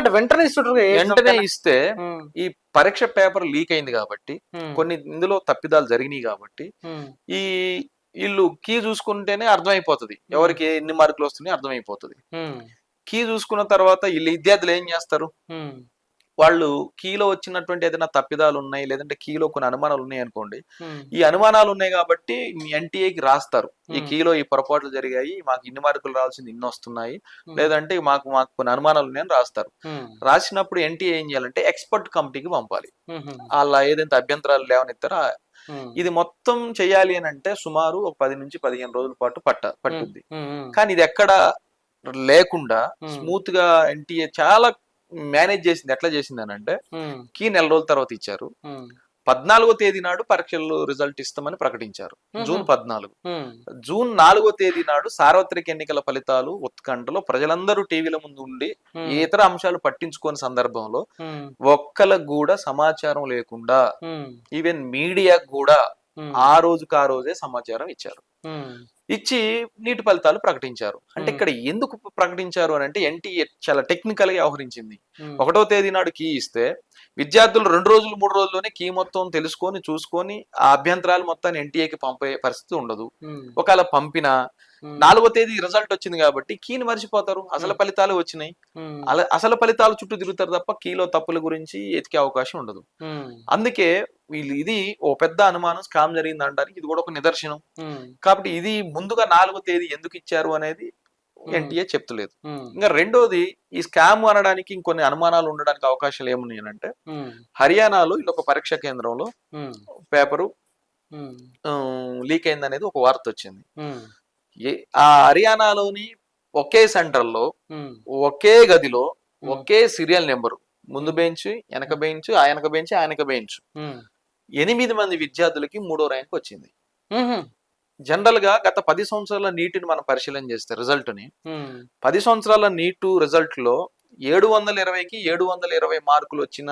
ఎందుకంటే వెంటనే వెంటనే ఇస్తే ఈ పరీక్ష పేపర్ లీక్ అయింది కాబట్టి కొన్ని ఇందులో తప్పిదాలు జరిగినాయి కాబట్టి ఈ వీళ్ళు కీ చూసుకుంటేనే అర్థమైపోతుంది. ఎవరికి ఎన్ని మార్కులు వస్తున్నాయి అర్థమైపోతుంది. కీ చూసుకున్న తర్వాత వీళ్ళు విద్యార్థులు ఏం చేస్తారు? వాళ్ళు కీలో వచ్చినటువంటి ఏదైనా తప్పిదాలు ఉన్నాయి లేదంటే కీలో కొన్ని అనుమానాలు ఉన్నాయి అనుకోండి ఈ అనుమానాలు ఉన్నాయి కాబట్టి మీ ఎన్టీఏకి రాస్తారు. ఈ. కీలో ఈ పొరపాట్లు జరిగాయి మాకు ఇన్ని మార్కులు రావాల్సింది ఇన్ని వస్తున్నాయి లేదంటే మాకు మాకు కొన్ని అనుమానాలు ఉన్నాయని రాస్తారు. రాసినప్పుడు ఎన్టీఏ ఏం చేయాలంటే ఎక్స్పర్ట్ కమిటీకి పంపాలి. అలా ఏదైతే అభ్యంతరాలు ఆ- ఉమ్, ఇది మొత్తం చేయాలి అని అంటే సుమారు ఒక పది నుంచి పదిహేను రోజుల పాటు పట్ట పట్టుద్ది కానీ ఇది ఎక్కడ లేకుండా. స్మూత్గా ఎన్టీఏ చాలా మేనేజ్ చేసింది ఎట్లా చేసింది అని అంటే కీ నెల రోజుల తర్వాత ఇచ్చారు. పద్నాలుగో తేదీ నాడు పరీక్షలు రిజల్ట్ ఇస్తామని ప్రకటించారు. జూన్ పద్నాలుగు. జూన్ నాలుగో తేదీ నాడు సార్వత్రిక ఎన్నికల ఫలితాలు ఉత్కంఠలో ప్రజలందరూ టీవీల ముందు ఉండి ఇతర అంశాలు పట్టించుకోని సందర్భంలో ఒక్కలకు కూడా సమాచారం లేకుండా ఈవెన్ మీడియాకు కూడా ఆ రోజుకు ఆ రోజే సమాచారం ఇచ్చారు. ఇచ్చి నీటి ఫలితాలు ప్రకటించారు. అంటే. ఇక్కడ ఎందుకు ప్రకటించారు అని అంటే ఎన్టీఏ చాలా టెక్నికల్గా వ్యవహరించింది. ఒకటో తేదీ నాడు కీ ఇస్తే విద్యార్థులు రెండు రోజులు మూడు రోజుల్లోనే కీ మొత్తం తెలుసుకొని చూసుకొని ఆ అభ్యంతరాలు మొత్తాన్ని ఎన్టీఏకి పంపే పరిస్థితి ఉండదు. ఉమ్, ఒకవేళ పంపినా ఉమ్, నాలుగో తేదీ రిజల్ట్ వచ్చింది కాబట్టి కీని మర్చిపోతారు. అసలు ఫలితాలు వచ్చినాయి. అసలు ఫలితాలు చుట్టూ తిరుగుతారు తప్ప కీలో తప్పుల గురించి ఎతికే అవకాశం ఉండదు. అందుకే వీళ్ళు ఇది ఓ పెద్ద అనుమానం స్కామ్ జరిగింది అనడానికి ఇది కూడా ఒక నిదర్శనం. కాబట్టి ఇది ముందుగా నాలుగో తేదీ ఎందుకు ఇచ్చారు అనేది Hmm. ఎన్టీఏ చెప్తలేదు. ఇంకా రెండోది ఈ స్కామ్ అనడానికి ఇంకొన్ని అనుమానాలు ఉండడానికి అవకాశాలు ఏమున్నాయి అంటే హర్యానాలో ఇలా ఒక పరీక్ష కేంద్రంలో పేపరు లీక్ అయింది అనేది ఒక వార్త వచ్చింది. ఆ హర్యానాలోని ఒకే సెంటర్లో ఒకే గదిలో. ఒకే సీరియల్ నెంబరు ముందు బెంచ్ వెనక బెంచ్ ఆ వెనక బెంచ్ ఆ వెనక బెంచ్. ఎనిమిది మంది విద్యార్థులకి మూడో ర్యాంక్ వచ్చింది. జనరల్గా గత పది సంవత్సరాల నీటిని మనం పరిశీలన చేస్తే రిజల్ట్ని పది సంవత్సరాల నీటు రిజల్ట్లో ఏడు వందల ఇరవైకి ఏడు వందల ఇరవై మార్కులు వచ్చిన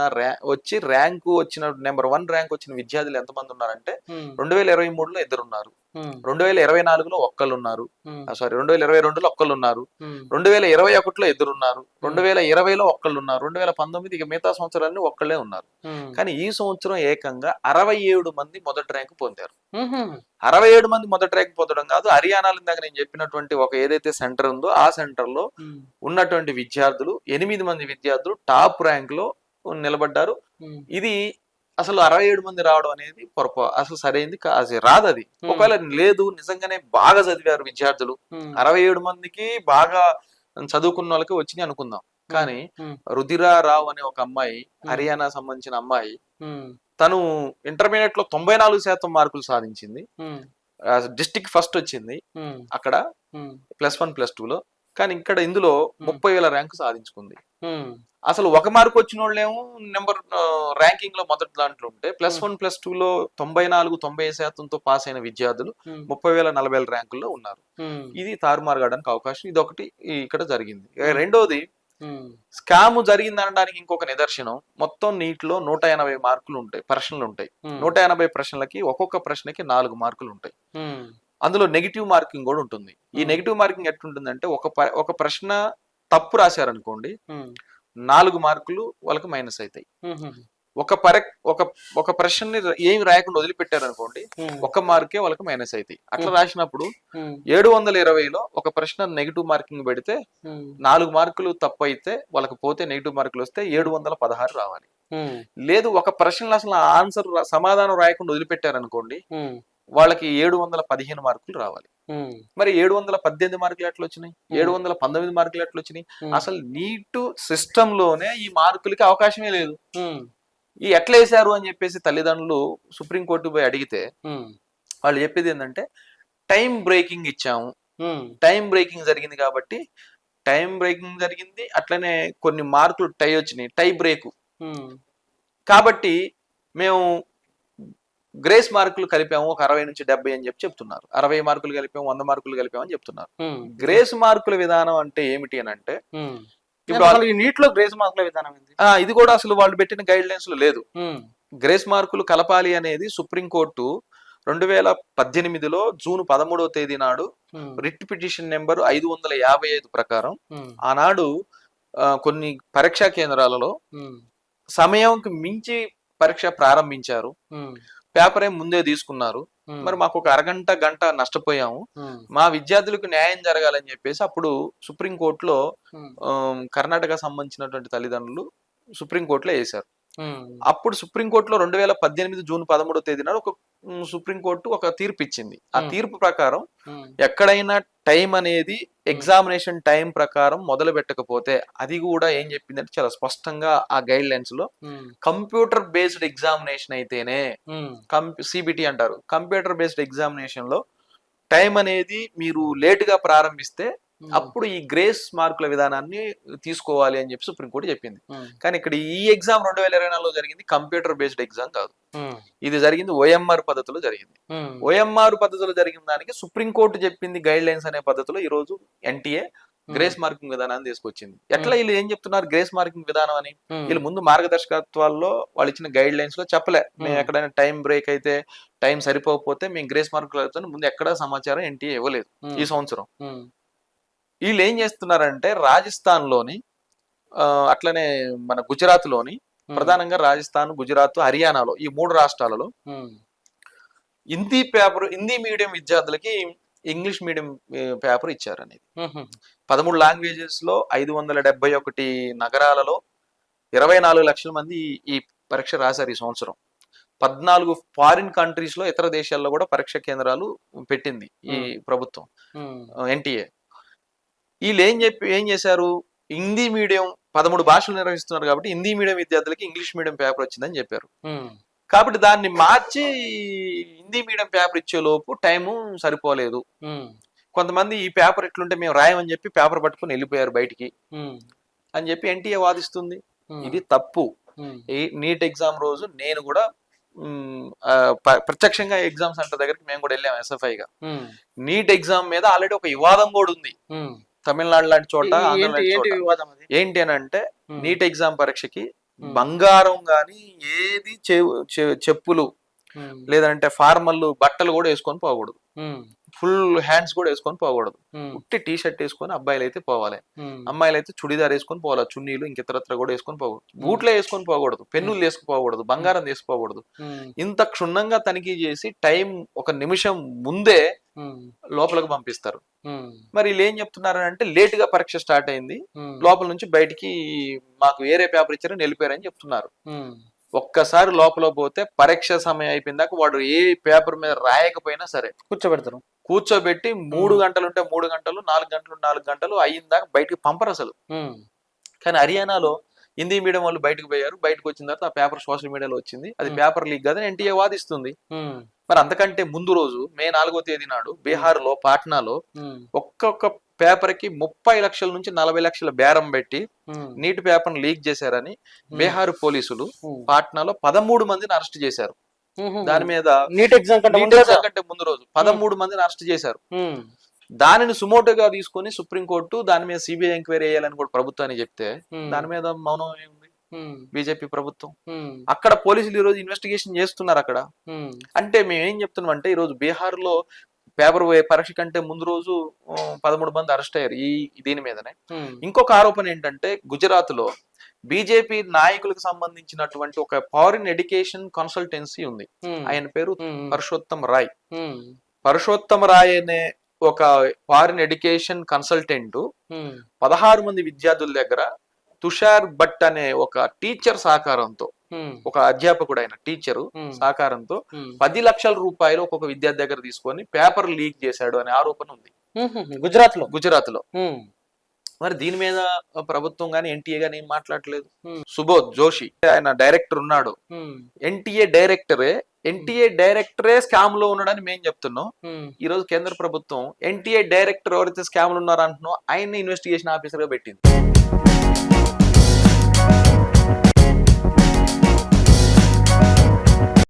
వచ్చి ర్యాంకు వచ్చిన నెంబర్ వన్ ర్యాంక్ వచ్చిన విద్యార్థులు ఎంతమంది ఉన్నారంటే రెండు వేల ఇరవై మూడులో ఇద్దరు ఉన్నారు ఉమ్, రెండు వేల ఇరవై నాలుగులో ఒక్కళ్ళు ఉన్నారు సారీ రెండు వేల ఇరవై రెండులో ఒక్కళ్ళు ఉన్నారు రెండు వేల ఇరవై ఒకటిలో ఇద్దరు ఉన్నారు రెండు వేల ఇరవైలో ఒక్కళ్ళు ఉన్నారు రెండు వేల పంతొమ్మిది ఇక మిగతా సంవత్సరాన్ని ఒక్కళ్ళే ఉన్నారు. కానీ ఈ సంవత్సరం ఏకంగా అరవై ఏడు మంది మొదటి ర్యాంక్ పొందారు. అరవై ఏడు మంది మొదటి ర్యాంక్ పొందడం కాదు హర్యానాలో ఇందాక నేను చెప్పినటువంటి ఒక ఏదైతే సెంటర్ ఉందో ఆ సెంటర్లో ఉన్నటువంటి విద్యార్థులు ఎనిమిది మంది విద్యార్థులు టాప్ ర్యాంక్లో నిలబడ్డారు ఇది అసలు అరవై ఏడు మంది రావడం అనేది పొరపా అసలు సరైంది కా- అది రాదు అది. ఒకవేళ లేదు నిజంగానే బాగా చదివారు విద్యార్థులు. అరవై ఏడు మందికి బాగా చదువుకున్న వాళ్ళకి వచ్చినాయి అనుకుందాం. కానీ రుధిరా రావు అనే ఒక అమ్మాయి హర్యానా సంబంధించిన అమ్మాయి తను ఇంటర్మీడియట్లో తొంభై నాలుగు శాతం మార్కులు సాధించింది. డిస్టిక్ ఫస్ట్ వచ్చింది. అక్కడ ప్లస్ వన్ ప్లస్లో కానీ ఇక్కడ ఇందులో ముప్పై వేల ర్యాంకు సాధించుకుంది. అసలు ఒక మార్క్ వచ్చిన వాళ్ళేమో నెంబర్ ర్యాంకింగ్లో మొదటి దాంట్లో ఉంటే ప్లస్ వన్ ప్లస్ టూ లో తొంభై నాలుగు తొంభై శాతంతో పాస్ అయిన విద్యార్థులు ముప్పై వేల నలభై వేల ర్యాంకుల్లో ఉన్నారు. ఇది తారుమారు కావడానికి అవకాశం. ఇది ఒకటి ఇక్కడ జరిగింది. రెండోది స్కామ్ జరిగింది అనడానికి ఇంకొక నిదర్శనం. మొత్తం నీటిలో నూట ఎనభై మార్కులు ఉంటాయి ప్రశ్నలు ఉంటాయి. నూట ఎనభై ప్రశ్నలకి ఒక్కొక్క ప్రశ్నకి నాలుగు మార్కులు ఉంటాయి. అందులో నెగిటివ్ మార్కింగ్ కూడా ఉంటుంది. ఈ. నెగిటివ్ మార్కింగ్ ఎట్లుంటుందంటే ఒక ఒక ప్రశ్న తప్పు రాశారనుకోండి నాలుగు మార్కులు వాళ్ళకి మైనస్ అవుతాయి ఒక పర ఒక ఒక ప్రశ్నని ఏమి రాయకుండా వదిలిపెట్టారనుకోండి ఉమ్, ఒక మార్కే వాళ్ళకి మైనస్ అవుతాయి అట్లా. రాసినప్పుడు ఏడు వందల ఇరవైలో ఒక ప్రశ్న నెగిటివ్ మార్కింగ్ పెడితే నాలుగు మార్కులు తప్పు అయితే వాళ్ళకి పోతే నెగిటివ్ మార్కులు వస్తే ఏడు వందల పదహారు రావాలి. లేదు ఒక ప్రశ్నలో అసలు ఆన్సర్ సమాధానం రాయకుండా వదిలిపెట్టారనుకోండి ఉమ్, వాళ్ళకి ఏడు వందల పదిహేను మార్కులు రావాలి. మరి ఏడు వందల పద్దెనిమిది మార్కులు ఎట్లా వచ్చినాయి ఏడు వందల పంతొమ్మిది మార్కులు ఎట్లా వచ్చినాయి అసలు నీటు సిస్టమ్లోనే ఈ మార్కులకి అవకాశమే లేదు. ఈ ఎట్లా వేశారు అని చెప్పేసి తల్లిదండ్రులు సుప్రీంకోర్టు పోయి అడిగితే వాళ్ళు చెప్పేది ఏంటంటే టైం బ్రేకింగ్ ఇచ్చాము. టైం బ్రేకింగ్ జరిగింది కాబట్టి టైం బ్రేకింగ్ జరిగింది అట్లనే కొన్ని మార్కులు టై వచ్చినాయి టై బ్రేక్. కాబట్టి మేము గ్రేస్ మార్కులు కలిపాము ఒక అరవై నుంచి డెబ్బై అని చెప్పి చెప్తున్నారు. అరవై మార్కులు కలిపాము వంద మార్కులు కలిపాము అని చెప్తున్నారు. గ్రేస్ మార్కుల విధానం అంటే ఏమిటి అని అంటే. ఇప్పుడు నీటిలో గ్రేస్ మార్కుల విధానం ఇది కూడా అసలు వాళ్ళు పెట్టిన గైడ్ లైన్స్లో లేదు గ్రేస్ మార్కులు కలపాలి అనేది సుప్రీంకోర్టు రెండు వేల పద్దెనిమిదిలో జూన్ పదమూడవ తేదీ నాడు రిట్ పిటిషన్ నెంబర్ ఐదు వందల యాభై ఐదు ప్రకారం ఆనాడు కొన్ని పరీక్షా కేంద్రాలలో సమయంకి మించి పరీక్ష ప్రారంభించారు. పేపర్ ఏం ముందే తీసుకున్నారు. మరి మాకు ఒక అరగంట గంట నష్టపోయాము. మా విద్యార్థులకు న్యాయం జరగాలని చెప్పేసి అప్పుడు సుప్రీంకోర్టులో కర్ణాటక సంబంధించినటువంటి తల్లిదండ్రులు సుప్రీంకోర్టులో వేశారు. అప్పుడు సుప్రీంకోర్టులో రెండు వేల పద్దెనిమిది జూన్ పదమూడో తేదీన ఒక సుప్రీంకోర్టు ఒక తీర్పు ఇచ్చింది ఆ. తీర్పు ప్రకారం ఎక్కడైనా టైం అనేది ఎగ్జామినేషన్ టైం ప్రకారం మొదలు పెట్టకపోతే అది కూడా ఏం చెప్పిందంటే చాలా స్పష్టంగా ఆ గైడ్ లైన్స్లో కంప్యూటర్ బేస్డ్ ఎగ్జామినేషన్ అయితేనే సిబిటి అంటారు. కంప్యూటర్ బేస్డ్ ఎగ్జామినేషన్లో టైం అనేది మీరు లేట్గా ప్రారంభిస్తే అప్పుడు ఈ గ్రేస్ మార్కుల విధానాన్ని తీసుకోవాలి అని చెప్పి సుప్రీంకోర్టు చెప్పింది. కానీ ఇక్కడ ఈ ఎగ్జామ్ రెండు వేల ఇరవై నాలుగులో జరిగింది కంప్యూటర్ బేస్డ్ ఎగ్జామ్ కాదు. ఇది జరిగింది ఓఎంఆర్ పద్ధతిలో జరిగింది. ఓఎంఆర్ పద్ధతిలో జరిగిన దానికి సుప్రీంకోర్టు చెప్పింది గైడ్ లైన్స్ అనే పద్ధతిలో ఈ రోజు ఎన్టీఏ గ్రేస్ మార్కింగ్ విధానాన్ని తీసుకొచ్చింది. ఎట్లా వీళ్ళు ఏం చెప్తున్నారు గ్రేస్ మార్కింగ్ విధానం అని? వీళ్ళు ముందు మార్గదర్శకత్వాల్లో వాళ్ళు ఇచ్చిన గైడ్ లైన్స్లో చెప్పలే. మేము. ఎక్కడైనా టైం బ్రేక్ అయితే టైం సరిపోకపోతే మేము గ్రేస్ మార్కులు ముందు ఎక్కడా సమాచారం ఎన్టీఏ ఇవ్వలేదు ఈ సంవత్సరం. వీళ్ళు ఏం చేస్తున్నారంటే రాజస్థాన్లోని ఆ, అట్లనే మన గుజరాత్లోని ఉమ్, ప్రధానంగా రాజస్థాన్ గుజరాత్ హర్యానాలో ఈ మూడు రాష్ట్రాలలో హిందీ పేపర్ హిందీ మీడియం విద్యార్థులకి ఇంగ్లీష్ మీడియం పేపర్ ఇచ్చారు అనేది పదమూడు లాంగ్వేజెస్లో ఐదు వందల డెబ్బై ఒకటి నగరాలలో ఇరవై నాలుగు లక్షల మంది ఈ- పరీక్ష రాశారు ఈ సంవత్సరం. పద్నాలుగు ఫారిన్ కంట్రీస్లో ఇతర దేశాల్లో కూడా పరీక్ష కేంద్రాలు పెట్టింది ఈ. ప్రభుత్వం. ఎన్టీఏ. వీళ్ళు ఏం చెప్పి ఏం చేశారు? హిందీ మీడియం పదమూడు భాషలు నిర్వహిస్తున్నారు కాబట్టి హిందీ మీడియం విద్యార్థులకి ఇంగ్లీష్ మీడియం పేపర్ వచ్చిందని చెప్పారు. కాబట్టి దాన్ని మార్చి హిందీ మీడియం పేపర్ ఇచ్చే లోపు టైము సరిపోలేదు. కొంతమంది ఈ పేపర్ ఎట్లుంటే మేము రాయమని చెప్పి పేపర్ పట్టుకుని వెళ్ళిపోయారు బయటికి అని చెప్పి ఎన్టీఏ వాదిస్తుంది. ఇది తప్పు. నీట్ ఎగ్జామ్ రోజు నేను కూడా ప్రత్యక్షంగా ఎగ్జామ్ సెంటర్ దగ్గరికి మేము కూడా వెళ్ళాం SFI గా నీట్ ఎగ్జామ్ మీద ఆల్రెడీ ఒక వివాదం కూడా ఉంది. తమిళనాడు లాంటి చోట ఏంటి అని అంటే నీట్ ఎగ్జామ్ పరీక్షకి బంగారం గాని ఏది చెప్పులు లేదంటే ఫార్మల్ బట్టలు కూడా వేసుకొని పోకూడదు. ఫుల్ హ్యాండ్స్ కూడా వేసుకొని పోకూడదు. ఉట్టి టీ షర్ట్ వేసుకొని అబ్బాయిలు అయితే పోవాలి. అమ్మాయిలు అయితే చుడిదార్ వేసుకొని పోవాలి చున్నీలు ఇంకితరత్ర కూడా వేసుకొని పోకూడదు. బూట్లే వేసుకొని పోకూడదు పెన్నులు వేసుకుపోకూడదు బంగారం తీసుకుపోకూడదు ఉమ్, ఇంత క్షుణ్ణంగా తనిఖీ చేసి టైం ఒక నిమిషం ముందే లోపలికి పంపిస్తారు. మరి వీళ్ళు ఏం చెప్తున్నారు అంటే లేట్గా పరీక్ష స్టార్ట్ అయింది. లోపల నుంచి బయటికి మాకు వేరే పేపర్ ఇచ్చారని వెళ్ళిపోయారని చెప్తున్నారు. ఒక్కసారి లోపల పోతే పరీక్ష సమయం అయిపోయిందాక వాడు ఏ పేపర్ మీద రాయకపోయినా సరే కూర్చోబెడతారు. కూర్చోబెట్టి మూడు. గంటలు ఉంటే మూడు గంటలు నాలుగు గంటలు నాలుగు గంటలు అయ్యిందాక బయటికి పంపరు అసలు. కానీ హర్యానాలో హిందీ మీడియం వాళ్ళు బయటకు పోయారు. బయటకు వచ్చిన తర్వాత ఆ పేపర్ సోషల్ మీడియాలో వచ్చింది. అది. పేపర్ లీక్ కాదని ఎన్టీఏ వాదిస్తుంది. మరి అంతకంటే ముందు రోజు మే నాలుగో తేదీ నాడు బీహార్లో పాట్నాలో ఒక్కొక్క పేపర్కి ముప్పై లక్షల నుంచి నలభై లక్షల బేరం పెట్టి నీటి పేపర్ లీక్ చేశారని బీహార్ పోలీసులు పాట్నాలో పదమూడు మందిని అరెస్ట్ చేశారు. దాని మీద నీట్ ఎగ్జామ్ కంటే ముందు రోజు? పదమూడు మందిని అరెస్ట్ చేశారు. దానిని సుమోటోగా తీసుకొని సుప్రీంకోర్టు దాని మీద సిబిఐ ఎంక్వైరీ చేయాలని కూడా ప్రభుత్వానికి చెప్తే దాని మీద మౌనం బీజేపీ ప్రభుత్వం. అక్కడ పోలీసులు ఈ రోజు ఇన్వెస్టిగేషన్ చేస్తున్నారు అక్కడ. అంటే మేము ఏం చెప్తున్నాం అంటే ఈ రోజు బీహార్లో పేపర్ పరీక్ష కంటే ముందు రోజు పదమూడు మంది అరెస్ట్ అయ్యారు ఈ దీని మీదనే. ఇంకొక ఆరోపణ ఏంటంటే గుజరాత్లో బీజేపీ నాయకులకు సంబంధించినటువంటి ఒక ఫారిన్ ఎడ్యుకేషన్ కన్సల్టెన్సీ ఉంది. ఆయన పేరు పరుషోత్తమ్ రాయ్. పరుషోత్తమ రాయ్ అనే ఒక ఫారిన్ ఎడ్యుకేషన్ కన్సల్టెంట్ పదహారు మంది విద్యార్థుల దగ్గర తుషార్ భట్ అనే ఒక టీచర్ సహకారంతో ఒక అధ్యాపకుడు ఆయన టీచరు సహకారంతో పది లక్షల రూపాయలు ఒక్కొక్క విద్యార్థి దగ్గర తీసుకొని పేపర్ లీక్ చేశాడు అనే ఆరోపణ ఉంది. గుజరాత్లో గుజరాత్లో మరి దీని మీద ప్రభుత్వం గాని ఎన్టీఏ గాని ఏం మాట్లాడలేదు. సుబోధ్ జోషి ఆయన డైరెక్టర్ ఉన్నాడు. ఎన్టీఏ డైరెక్టరే ఎన్టీఏ డైరెక్టరే స్కామ్లో ఉన్నాడని మేము చెప్తున్నాం. ఈ రోజు కేంద్ర ప్రభుత్వం ఎన్టీఏ డైరెక్టర్ ఎవరైతే స్కామ్లో ఉన్నారో అంటున్నాం ఆయన్ని ఇన్వెస్టిగేషన్ ఆఫీసర్గా పెట్టింది.